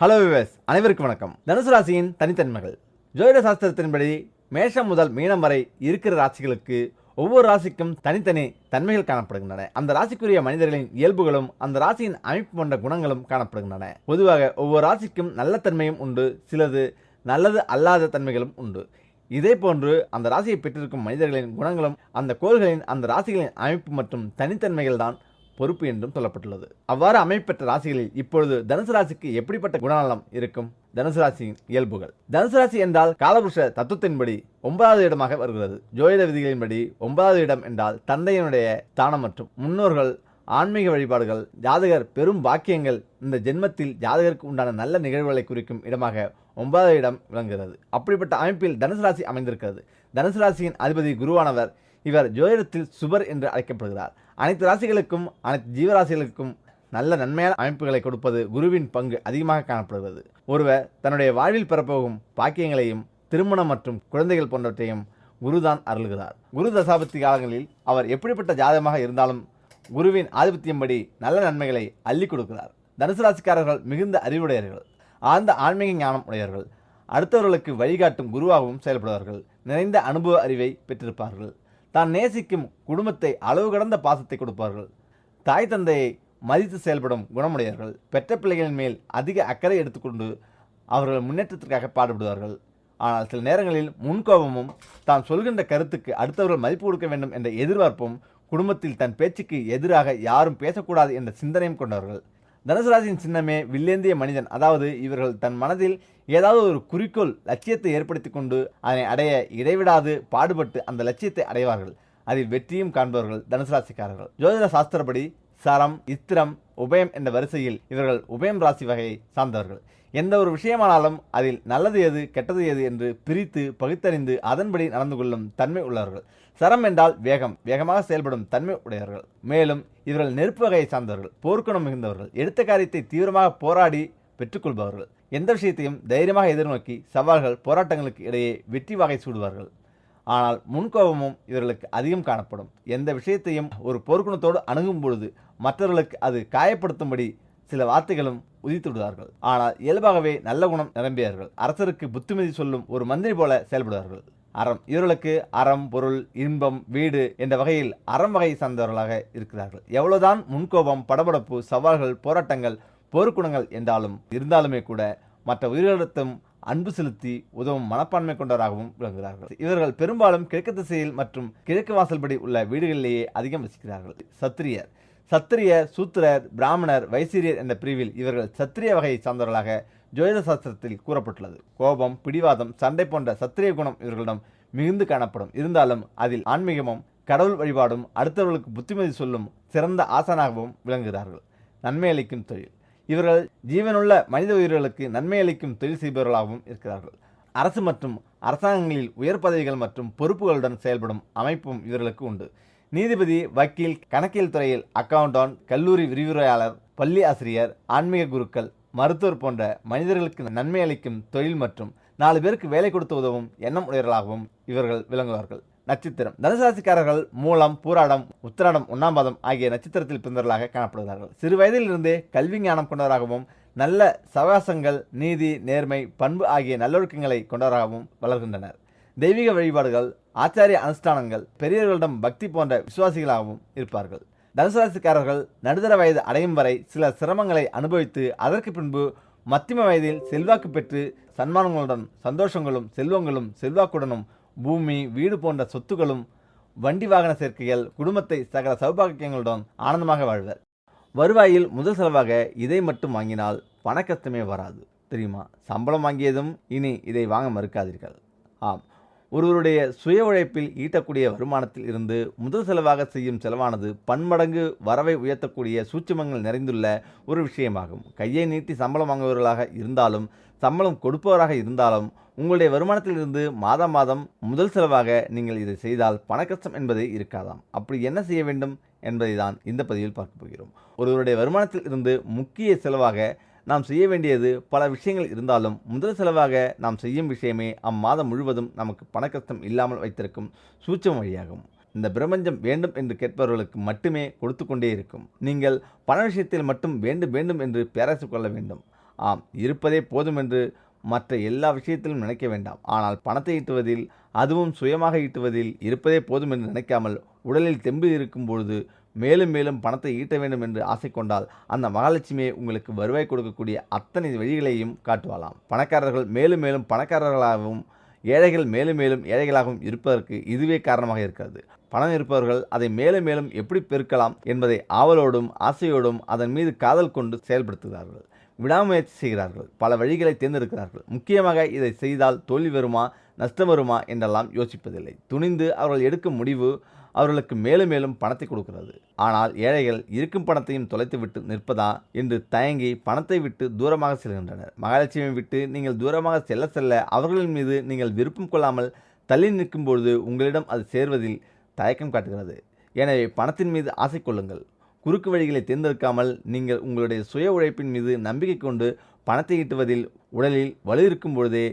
Hello wives அனைவருக்கும் வணக்கம். தனுசு ராசியின் தனித்தன்மைகள். ஜோதிட சாஸ்திரத்தின்படி மேஷம் முதல் மீனம் வரை இருக்கிற ராசிகளுக்கு ஒவ்வொரு ராசிக்கும் தனித்தனி தன்மைகள் காணப்படுகின்றன. அந்த ராசிக்குரிய மனிதர்களின் இயல்புகளும் அந்த ராசியின் அமைப்பு கொண்ட குணங்களும் காணப்படுகின்றன. பொதுவாக ஒவ்வொரு ராசிக்கும் நல்ல தன்மையும் உண்டு சிலது நல்லது அல்லாத தன்மைகளும் உண்டு. இதே போன்று அந்த ராசியை பெற்றிருக்கும் மனிதர்களின் குணங்களும் அந்த கோள்களின் அந்த ராசிகளின் அமைப்பு மற்றும் தனித்தன்மைகள் தான் பொறுப்பு என்றும் சொல்லப்பட்டுள்ளது. அவ்வாறு அமைப்பெற்ற ராசிகளில் இப்பொழுது தனுசு ராசிக்கு எப்படிப்பட்ட குணநலம் இருக்கும்? தனுசு ராசியின் இயல்புகள். தனுசு ராசி என்றால் காலபுருஷ தத்துவத்தின்படி ஒன்பதாவது இடமாக வருகிறது. ஜோதிட விதிகளின்படி ஒன்பதாவது இடம் என்றால் தந்தையினுடைய ஸ்தானம் மற்றும் முன்னோர்கள் ஆன்மீக வழிபாடுகள் ஜாதகர் பெரும் வாக்கியங்கள் இந்த ஜென்மத்தில் ஜாதகருக்கு உண்டான நல்ல நிகழ்வுகளை குறிக்கும் இடமாக ஒன்பதாவது இடம் விளங்குகிறது. அப்படிப்பட்ட அமைப்பில் தனுசு ராசி அமைந்திருக்கிறது. தனுசு ராசியின் அதிபதி குருவானவர் இவர் ஜோதிடத்தில் சுபர் என்று அழைக்கப்படுகிறார். அனைத்து ராசிகளுக்கும் அனைத்து ஜீவராசிகளுக்கும் நல்ல நன்மையான அமைப்புகளை கொடுப்பது குருவின் பங்கு அதிகமாக காணப்படுகிறது. ஒருவர் தன்னுடைய வாழ்வில் பெறப்போகும் பாக்கியங்களையும் திருமணம் மற்றும் குழந்தைகள் போன்றவற்றையும் குருதான் அருள்கிறார். குரு தசாபத்தி காலங்களில் அவர் எப்படிப்பட்ட ஜாதகமாக இருந்தாலும் குருவின் ஆதிபத்தியம்படி நல்ல நன்மைகளை அள்ளி கொடுக்கிறார். தனுசு ராசிக்காரர்கள் மிகுந்த அறிவுடையவர்கள் ஆழ்ந்த ஆன்மீக ஞானம் உடையவர்கள். அடுத்தவர்களுக்கு வழிகாட்டும் குருவாகவும் செயல்படுவார்கள். நிறைந்த அனுபவ அறிவை பெற்றிருப்பார்கள். தான் நேசிக்கும் குடும்பத்தை அளவு கடந்த பாசத்தை கொடுப்பார்கள். தாய் தந்தையை மதித்து செயல்படும் குணமுடையவர்கள் பெற்ற பிள்ளைகளின் மேல் அதிக அக்கறை எடுத்துக்கொண்டு அவர்கள் முன்னேற்றத்திற்காக பாடுபடுவார்கள். ஆனால் சில நேரங்களில் முன்கோபமும் தான் சொல்கின்ற கருத்துக்கு அடுத்தவர்கள் மதிப்பு கொடுக்க வேண்டும் என்ற எதிர்பார்ப்பும் குடும்பத்தில் தன் பேச்சுக்கு எதிராக யாரும் பேசக்கூடாது என்ற சிந்தனையும் கொண்டவர்கள். தனுசு ராசியின் சின்னமே வில்லேந்திய மனிதன். அதாவது இவர்கள் தன் மனதில் ஏதாவது ஒரு குறிக்கோள் லட்சியத்தை ஏற்படுத்தி கொண்டு அதனை அடைய இடைவிடாது பாடுபட்டு அந்த லட்சியத்தை அடைவார்கள். அதில் வெற்றியும் காண்பவர்கள் தனுசு ராசிக்காரர்கள் ஜோதிட சாஸ்திரப்படி சரம் இத்திரம் உபயம் என்ற வரிசையில் இவர்கள் உபயம் ராசி வகையை சார்ந்தவர்கள். எந்த ஒரு விஷயமானாலும் அதில் நல்லது எது கெட்டது எது என்று பிரித்து பகுத்தறிந்து அதன்படி நடந்து கொள்ளும் தன்மை உள்ளவர்கள். சரம் என்றால் வேகம் வேகமாக செயல்படும் தன்மை உடையவர்கள். மேலும் இவர்கள் நெருப்பு வகையை சார்ந்தவர்கள். போர்க்குணம் மிகுந்தவர்கள். எடுத்த காரியத்தை தீவிரமாக போராடி பெற்றுக்கொள்பவர்கள். எந்த விஷயத்தையும் தைரியமாக எதிர்நோக்கி சவால்கள் போராட்டங்களுக்கு இடையே வெற்றி வகை சூடுவார்கள். ஆனால் முன்கோபமும் இவர்களுக்கு அதிகம் காணப்படும். எந்த விஷயத்தையும் ஒரு போர்க்குணத்தோடு அணுகும் பொழுது மற்றவர்களுக்கு அது காயப்படுத்தும்படி சில வார்த்தைகளும் உதித்து விடுவார்கள். ஆனால் இயல்பாகவே நல்ல குணம் நிரம்பியவர்கள் அரசருக்கு புத்திமதி சொல்லும் ஒரு மந்திரி போல செயல்படுவார்கள். அறம் இவர்களுக்கு அறம் பொருள் இன்பம் வீடு என்ற வகையில் அறம் வகை சார்ந்தவர்களாக இருக்கிறார்கள். எவ்வளவுதான் முன்கோபம் படபடப்பு சவால்கள் போராட்டங்கள் போர்க்குணங்கள் என்றாலும் இருந்தாலுமே கூட மற்ற உயிரிழத்தும் அன்பு செலுத்தி உதவும் மனப்பான்மை கொண்டவராகவும் விளங்குகிறார்கள். இவர்கள் பெரும்பாலும் கிழக்கு திசையில் மற்றும் கிழக்கு வாசல்படி உள்ள வீடுகளிலேயே அதிகம் வசிக்கிறார்கள். சத்திரியர். சத்திரிய சூத்திரர் பிராமணர் வைசிரியர் என்ற பிரிவில் இவர்கள் சத்திரிய வகையை சார்ந்தவர்களாக ஜோதிட சாஸ்திரத்தில் கூறப்பட்டுள்ளது. கோபம் பிடிவாதம் சண்டை போன்ற சத்திரிய குணம் இவர்களிடம் மிகுந்து காணப்படும். இருந்தாலும் அதில் ஆன்மீகமும் கடவுள் வழிபாடும் அடுத்தவர்களுக்கு புத்திமதி சொல்லும் சிறந்த ஆசானாகவும் விளங்குகிறார்கள். நன்மை அளிக்கும் தொழில். இவர்கள் ஜீவனுள்ள மனித உயிர்களுக்கு நன்மை அளிக்கும் தொழில் செய்பவர்களாகவும் இருக்கிறார்கள். அரசு மற்றும் அரசாங்கங்களில் உயர் பதவிகள் மற்றும் பொறுப்புகளுடன் செயல்படும் அமைப்பும் இவர்களுக்கு உண்டு. நீதிபதி வக்கீல் கணக்கியல் துறையில் அக்கவுண்டன்ட் கல்லூரி விரிவுரையாளர் பள்ளி ஆசிரியர் ஆன்மீக குருக்கள் மருத்துவர் போன்ற மனிதர்களுக்கு நன்மை அளிக்கும் தொழில் மற்றும் நாலு பேருக்கு வேலை கொடுத்து உதவும் எண்ணம் உடையவர்களாகவும் இவர்கள் விளங்குவார்கள். நட்சத்திரம். தனுசராசிக்காரர்கள் மூலம் பூராடம் உத்திராடம் உண்ணாம்பாதம் ஆகிய நட்சத்திரத்தில் பிறந்தவர்களாக காணப்படுகிறார்கள். சிறு வயதிலிருந்தே கல்வி ஞானம் கொண்டவராகவும் நல்ல சவாசங்கள் நீதி நேர்மை பண்பு ஆகிய நல்லொழுக்கங்களை கொண்டவராகவும் வளர்கின்றனர். தெய்வீக வழிபாடுகள் ஆச்சாரிய அனுஷ்டானங்கள் பெரியவர்களிடம் பக்தி போன்ற விசுவாசிகளாகவும் இருப்பார்கள். தனுசுராசிக்காரர்கள் நடுத்தர வயது அடையும் வரை சில சிரமங்களை அனுபவித்து அதற்கு பின்பு மத்திம வயதில் செல்வாக்கு பெற்று சன்மானங்களுடன் சந்தோஷங்களும் செல்வங்களும் செல்வாக்குடனும் பூமி வீடு போன்ற சொத்துகளும் வண்டி வாகன சேர்க்கைகள் குடும்பத்தை சகல சௌபாகியங்களுடன் ஆனந்தமாக வாழ்வர். வருவாயில் முதல் செலவாக இதை மட்டும் வாங்கினால் பண கஷ்டமே வராது தெரியுமா? சம்பளம் வாங்கியதும் இனி இதை வாங்க மறுக்காதீர்கள். ஆம். ஒருவருடைய சுய உழைப்பில் ஈட்டக்கூடிய வருமானத்தில் இருந்து முதல் செலவாக செய்யும் செலவானது பன்மடங்கு வரவை உயர்த்தக்கூடிய சூட்சமங்கள் நிறைந்துள்ள ஒரு விஷயமாகும். கையை நீட்டி சம்பளம் வாங்குபவர்களாக இருந்தாலும் சம்பளம் கொடுப்பவராக இருந்தாலும் உங்களுடைய வருமானத்திலிருந்து மாதம் மாதம் முதல் செலவாக நீங்கள் இதை செய்தால் பணக்கஷ்டம் என்பதே இருக்காதாம். அப்படி என்ன செய்ய வேண்டும் என்பதை தான் இந்த பதிவில் பார்க்க போகிறோம். ஒருவருடைய வருமானத்தில் இருந்து முக்கிய செலவாக நாம் செய்ய வேண்டியது பல விஷயங்கள் இருந்தாலும் முதல் செலவாக நாம் செய்யும் விஷயமே அம்மாதம் முழுவதும் நமக்கு பணக்கஷ்டம் இல்லாமல் வைத்திருக்கும் சூட்சம் வழியாகும். இந்த பிரபஞ்சம் வேண்டும் என்று கேட்பவர்களுக்கு மட்டுமே கொடுத்து கொண்டே இருக்கும். நீங்கள் பண விஷயத்தில் மட்டும் வேண்டும் வேண்டும் என்று பேராசை கொள்ள வேண்டும். ஆம் இருப்பதே போதும் என்று மற்ற எல்லா விஷயத்திலும் நினைக்க வேண்டாம். ஆனால் பணத்தை ஈட்டுவதில் அதுவும் சுயமாக ஈட்டுவதில் இருப்பதே போதும் என்று நினைக்காமல் உடலில் தெம்பு இருக்கும் பொழுது மேலும் மேலும் பணத்தை ஈட்ட வேண்டும் என்று ஆசை கொண்டால் அந்த மகாலட்சுமியை உங்களுக்கு வருவாய் கொடுக்கக்கூடிய அத்தனை வழிகளையும் காட்டுவாளாம். பணக்காரர்கள் மேலும் மேலும் பணக்காரர்களாகவும் ஏழைகள் மேலும் மேலும் ஏழைகளாகவும் இருப்பதற்கு இதுவே காரணமாக இருக்கிறது. பணம் இருப்பவர்கள் அதை மேலும் மேலும் எப்படி பெருக்கலாம் என்பதை ஆவலோடும் ஆசையோடும் அதன் மீது காதல் கொண்டு செயல்படுத்துகிறார்கள். விடாமுயற்சி செய்கிறார்கள். பல வழிகளை தேர்ந்தெடுக்கிறார்கள். முக்கியமாக இதை செய்தால் தோல்வி வருமா நஷ்டம் வருமா என்றெல்லாம் யோசிப்பதில்லை. துணிந்து அவர்கள் எடுக்கும் முடிவு அவர்களுக்கு மேலும் மேலும் பணத்தை கொடுக்கிறது. ஆனால் ஏழைகள் இருக்கும் பணத்தையும் தொலைத்துவிட்டு நிற்பதா என்று தயங்கி பணத்தை விட்டு தூரமாக செல்கின்றனர். மகாலட்சுமியை விட்டு நீங்கள் தூரமாக செல்ல செல்ல அவர்களின் மீது நீங்கள் விருப்பம் கொள்ளாமல் தள்ளி நிற்கும் பொழுது உங்களிடம் அது சேர்வதில் தயக்கம் காட்டுகிறது. எனவே பணத்தின் மீது ஆசை கொள்ளுங்கள். குறுக்கு வழிகளை தேர்ந்தெடுக்காமல் நீங்கள் உங்களுடைய சுய உழைப்பின் மீது நம்பிக்கை கொண்டு பணத்தை ஈட்டுவதில் உடலில் வலு இருக்கும் பொழுதே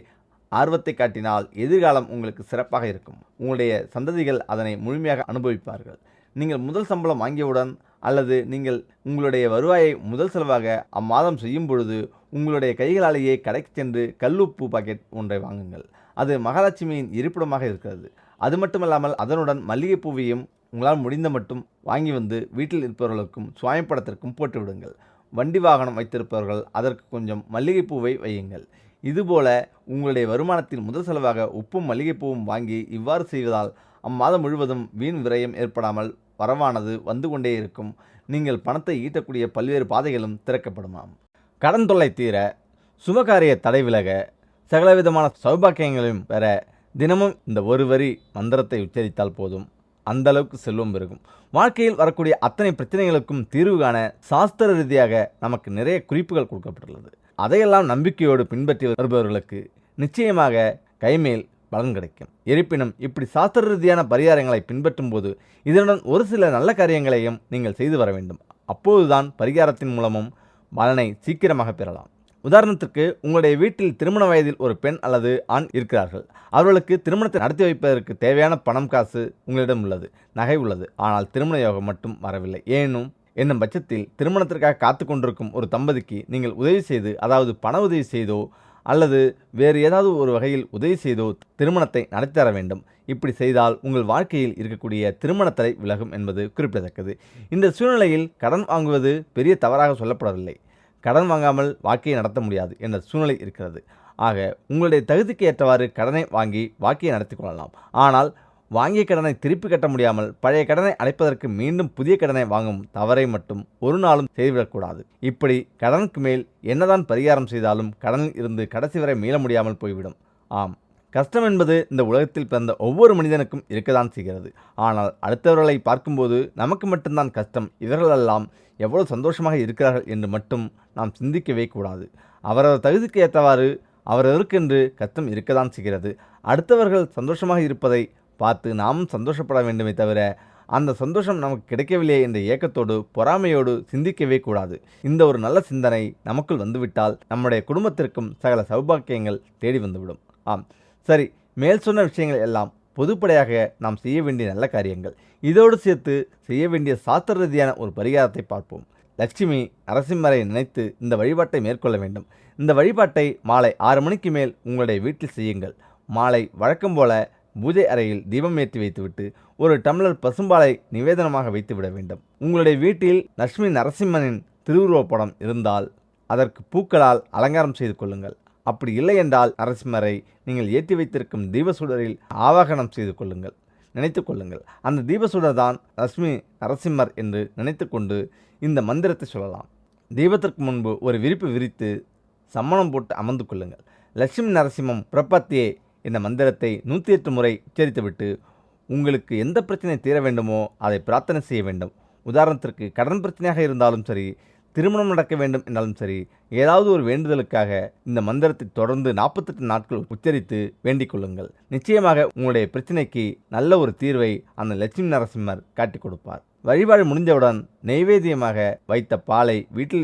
ஆர்வத்தை காட்டினால் எதிர்காலம் உங்களுக்கு சிறப்பாக இருக்கும். உங்களுடைய சந்ததிகள் அதனை முழுமையாக அனுபவிப்பார்கள். நீங்கள் முதல் சம்பளம் வாங்கியவுடன் அல்லது நீங்கள் உங்களுடைய வருவாயை முதல் செலவாக அம்மாதம் செய்யும் பொழுது உங்களுடைய கைகளாலேயே கடைக்கு சென்று கல்லுப்பு பாக்கெட் ஒன்றை வாங்குங்கள். அது மகாலட்சுமியின் இருப்பிடமாக இருக்கிறது. அது மட்டுமல்லாமல் அதனுடன் மல்லிகைப்பூவையும் உங்களால் முடிந்த மட்டும் வாங்கி வந்து வீட்டில் இருப்பவர்களுக்கும் சுவாமி படத்திற்கும் போட்டு விடுங்கள் வண்டி வாகனம் வைத்திருப்பவர்கள் அதற்கு கொஞ்சம் மல்லிகைப்பூவை வையுங்கள். இதுபோல உங்களுடைய வருமானத்தின் முதல் செலவாக உப்பும் மல்லிகைப்பூவும் வாங்கி இவ்வாறு செய்வதால் அம்மாதம் முழுவதும் வீண் விரயம் ஏற்படாமல் வரவானது வந்து கொண்டே இருக்கும். நீங்கள் பணத்தை ஈட்டக்கூடிய பல்வேறு பாதைகளும் திறக்கப்படுமாம். கடன் தொல்லை தீர சுபகாரிய தடை விலக சகலவிதமான சௌபாக்கியங்களையும் பெற தினமும் இந்த ஒரு வரி மந்திரத்தை உச்சரித்தால் போதும். அந்த அளவுக்கு செல்வம் பெருகும். வாழ்க்கையில் வரக்கூடிய அத்தனை பிரச்சனைகளுக்கும் தீர்வு காண சாஸ்திர ரீதியாக நமக்கு நிறைய குறிப்புகள் கொடுக்கப்பட்டுள்ளது. அதையெல்லாம் நம்பிக்கையோடு பின்பற்றி வருபவர்களுக்கு நிச்சயமாக கைமேல் பலன் கிடைக்கும். இருப்பினும் இப்படி சாஸ்திர ரீதியான பரிகாரங்களை பின்பற்றும் போது இதனுடன் ஒரு சில நல்ல காரியங்களையும் நீங்கள் செய்து வர வேண்டும். அப்போதுதான் பரிகாரத்தின் மூலமும் பலனை சீக்கிரமாக பெறலாம். உதாரணத்திற்கு உங்களுடைய வீட்டில் திருமண வயதில் ஒரு பெண் அல்லது ஆண் இருக்கிறார்கள். அவர்களுக்கு திருமணத்தை நடத்தி வைப்பதற்கு தேவையான பணம் காசு உங்களிடம் உள்ளது நகை உள்ளது. ஆனால் திருமண யோகம் மட்டும் வரவில்லை. ஏனும் என்னும் பட்சத்தில் திருமணத்திற்காக காத்து கொண்டிருக்கும் ஒரு தம்பதிக்கு நீங்கள் உதவி செய்து அதாவது பண உதவி செய்தோ அல்லது வேறு ஏதாவது ஒரு வகையில் உதவி செய்தோ திருமணத்தை நடத்தி தர வேண்டும். இப்படி செய்தால் உங்கள் வாழ்க்கையில் இருக்கக்கூடிய திருமணத்தடை விலகும் என்பது குறிப்பிடத்தக்கது. இந்த சூழ்நிலையில் கடன் வாங்குவது பெரிய தவறாக சொல்லப்படவில்லை. கடன் வாங்காமல் வாழ்க்கையை நடத்த முடியாது என்ற சூழ்நிலை இருக்கிறது. ஆக உங்களுடைய தகுதிக்கு ஏற்றவாறு கடனை வாங்கி வாழ்க்கையை நடத்தி கொள்ளலாம். ஆனால் வாங்கிய கடனை திருப்பி கட்ட முடியாமல் பழைய கடனை அடைப்பதற்கு மீண்டும் புதிய கடனை வாங்கும் தவறை மட்டும் ஒரு நாளும் செய்துவிடக்கூடாது. இப்படி கடனுக்கு மேல் என்னதான் பரிகாரம் செய்தாலும் கடனில் இருந்து கடைசி வரை மீள முடியாமல் போய்விடும். ஆம். கஷ்டம் என்பது இந்த உலகத்தில் பிறந்த ஒவ்வொரு மனிதனுக்கும் இருக்கத்தான் செய்கிறது. ஆனால் அடுத்தவர்களை பார்க்கும்போது நமக்கு மட்டும்தான் கஷ்டம். இவர்களெல்லாம் எவ்வளவு சந்தோஷமாக இருக்கிறார்கள் என்று மட்டும் நாம் சிந்திக்கவே கூடாது. அவரவர் தகுதிக்கு ஏற்றவாறு அவரவருக்கென்று கஷ்டம் இருக்கத்தான் செய்கிறது. அடுத்தவர்கள் சந்தோஷமாக இருப்பதை பார்த்து நாமும் சந்தோஷப்பட வேண்டுமே தவிர அந்த சந்தோஷம் நமக்கு கிடைக்கவில்லை என்ற ஏக்கத்தோடு பொறாமையோடு சிந்திக்கவே கூடாது. இந்த ஒரு நல்ல சிந்தனை நமக்குள் வந்துவிட்டால் நம்முடைய குடும்பத்திற்கும் சகல சௌபாக்கியங்கள் தேடி வந்துவிடும். ஆம். சரி மேல் சொன்ன விஷயங்கள் எல்லாம் பொதுப்படையாக நாம் செய்ய வேண்டிய நல்ல காரியங்கள். இதோடு சேர்த்து செய்ய வேண்டிய சாஸ்திர ரீதியான ஒரு பரிகாரத்தை பார்ப்போம். லட்சுமி நரசிம்மரை நினைத்து இந்த வழிபாட்டை மேற்கொள்ள வேண்டும். இந்த வழிபாட்டை மாலை ஆறு மணிக்கு மேல் உங்களுடைய வீட்டில் செய்யுங்கள். மாலை வழக்கம் போல பூஜை அறையில் தீபம் ஏற்றி வைத்துவிட்டு ஒரு டம்ளர் பசும்பாலை நிவேதனமாக வைத்துவிட வேண்டும். உங்களுடைய வீட்டில் லட்சுமி நரசிம்மனின் திருவுருவப்படம் இருந்தால் அதற்கு பூக்களால் அலங்காரம் செய்து கொள்ளுங்கள். அப்படி இல்லை என்றால் நரசிம்மரை நீங்கள் ஏற்றி வைத்திருக்கும் தீபசுடரில் ஆவாகனம் செய்து கொள்ளுங்கள். நினைத்து கொள்ளுங்கள். அந்த தீபசுடர் தான் லட்சுமி நரசிம்மர் என்று நினைத்து கொண்டு இந்த மந்திரத்தை சொல்லலாம். தீபத்திற்கு முன்பு ஒரு விரிப்பு விரித்து சம்மணம் போட்டு அமர்ந்து கொள்ளுங்கள். லட்சுமி நரசிம்மம் பிரபத்தியே இந்த மந்திரத்தை நூற்றி எட்டு முறை உச்சரித்துவிட்டு உங்களுக்கு எந்த பிரச்சனை தீர வேண்டுமோ அதை பிரார்த்தனை செய்ய வேண்டும். உதாரணத்திற்கு கடன் பிரச்சனையாக இருந்தாலும் சரி திருமணம் நடக்க வேண்டும் என்றாலும் சரி ஏதாவது ஒரு வேண்டுதலுக்காக இந்த மந்திரத்தை தொடர்ந்து நாற்பத்தெட்டு நாட்கள் உச்சரித்து வேண்டிக் கொள்ளுங்கள். நிச்சயமாக உங்களுடைய பிரச்சனைக்கு நல்ல ஒரு தீர்வை அந்த லட்சுமி நரசிம்மர் காட்டிக் கொடுப்பார். வழிபாடு முடிந்தவுடன் நெய்வேத்தியமாக வைத்த பாலை வீட்டில்